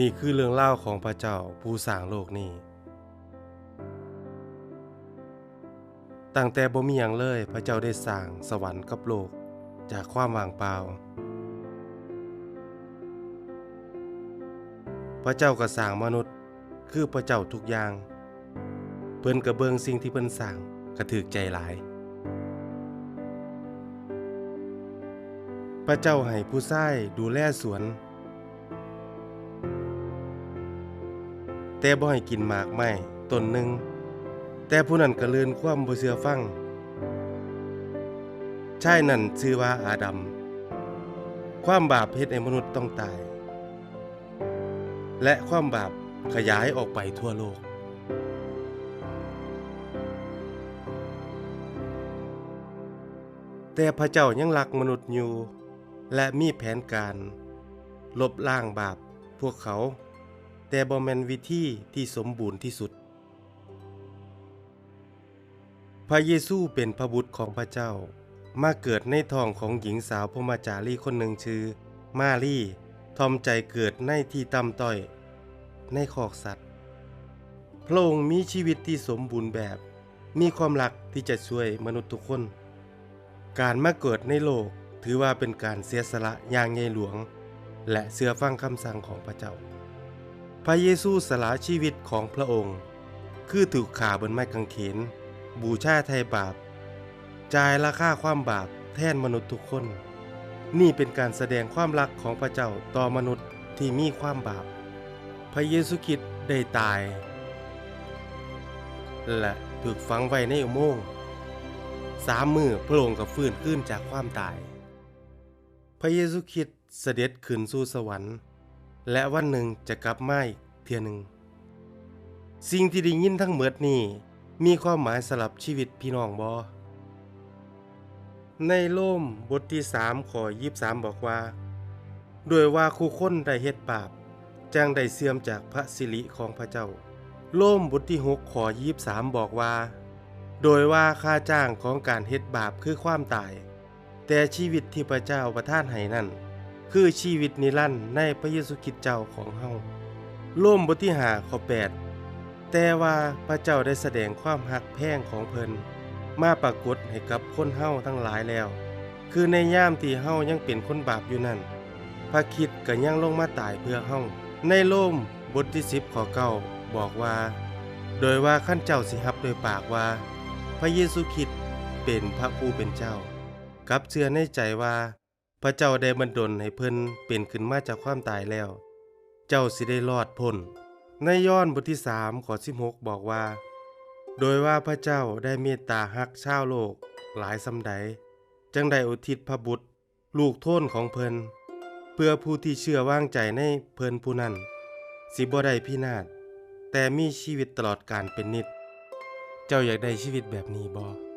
นี่คือเรื่องเล่าของพระเจ้าผู้สร้างโลกนี้ ตั้งแต่บ่มีหยังเลยพระเจ้าได้สร้างสวรรค์กับโลกจากความว่างเปล่า พระเจ้าก็สร้างมนุษย์คือพระเจ้าทุกอย่าง เพิ่นกระเบิงสิ่งที่เพิ่นสร้างกระถึกใจหลาย พระเจ้าให้ผู้ใชายดูแลสวน แต่บ่ให้กินหมากไม้ต้นหนึ่งแต่ผู้นั้นก็เลือนความบ่เชื่อฟังชายนั่นชื่อว่าอาดัม ความบาปเฮ็ดให้มนุษย์ต้องตาย และความบาปขยายออกไปทั่วโลก แต่พระเจ้ายังรักมนุษย์อยู่ และมีแผนการ ลบล้างบาปพวกเขา แต่บ่แม่นวิธีที่สมบูรณ์ที่สุด พระเยซูเป็นพระบุตรของพระเจ้า มาเกิดในท้องของหญิงสาวพรหมจารีคนหนึ่งชื่อ มารีทอมใจเกิดในที่ต่ำต้อย ในคอกสัตว์ พระองค์มีชีวิตที่สมบูรณ์แบบ มีความรักที่จะช่วยมนุษย์ทุกคน การมาเกิดในโลกถือว่าเป็นการเสียสละอย่างใหญ่หลวง และเสือฟังคำสั่งของพระเจ้า พระเยซูสละชีวิตของพระองค์ คือถูกข่าบนไม้กางเขน บูชาไทยบาป จ่ายราคาความบาปแทนมนุษย์ทุกคน นี่เป็นการแสดงความรักของพระเจ้าต่อมนุษย์ที่มีความบาป พระเยซูคริสต์ได้ตาย และถูกฝังไว้ในอุโมงค์สามมือพระองค์ก็ฟื้นขึ้นจากความตาย พระเยซูคริสต์เสด็จขึ้นสู่สวรรค์ และวันหนึ่งจะกลับมาอีกเทียหนึ่ง สิ่งที่ได้ยินทั้งหมดนี้มีความหมายสำหรับชีวิตพี่น้องบอในโล่มบทที่สามขอยีบสามบอกว่า โดยว่าคู่คนได้เฮ็ดบาปจังได้เสื่อมจากพระสิริของพระเจ้า โล่มบทที่หกขอยีบสามบอกว่า โดยว่าค่าจ้างของการเฮ็ดบาปคือความตาย แต่ชีวิตที่พระเจ้าประทานให้นั่น คือชีวิตนิรันดร์ในพระเยซูคริสต์เจ้าของเฮาโล่มบทที่ห้าข้อแปดแต่ว่าพระเจ้าได้แสดงความหักแพงของเพิ่นมาปรากฏให้กับคนเฮาทั้งหลายแล้ว คือในย่ามที่เฮายังเป็นคนบาปอยู่นั่น พระคิดก็ยังลงมาตายเพื่อเฮาในโล่มบทที่สิบข้อเก้าบอกว่า โดยว่าขั้นเจ้าสิฮับโดยปากว่า พระเยซูคริสต์เป็นพระผู้เป็นเจ้า กับเชื่อในใจว่า พระเจ้าได้บันดลให้เพิ่นเป็นขึ้นมาจากความตายแล้ว เจ้าสิได้รอดพ้นในย้อนบทที่สามข้อสิบหกบอกว่า โดยว่าพระเจ้าได้เมตตาฮักชาวโลกหลายสำใดจังได้อุทิศพระบุตร ลูกโทนของเพิ่นเพื่อผู้ที่เชื่อว่างใจในเพิ่นผู้นั้น สิบ่ได้พินาศแต่มีชีวิตตลอดการเป็นนิจเจ้าอยากได้ชีวิตแบบนี้บ่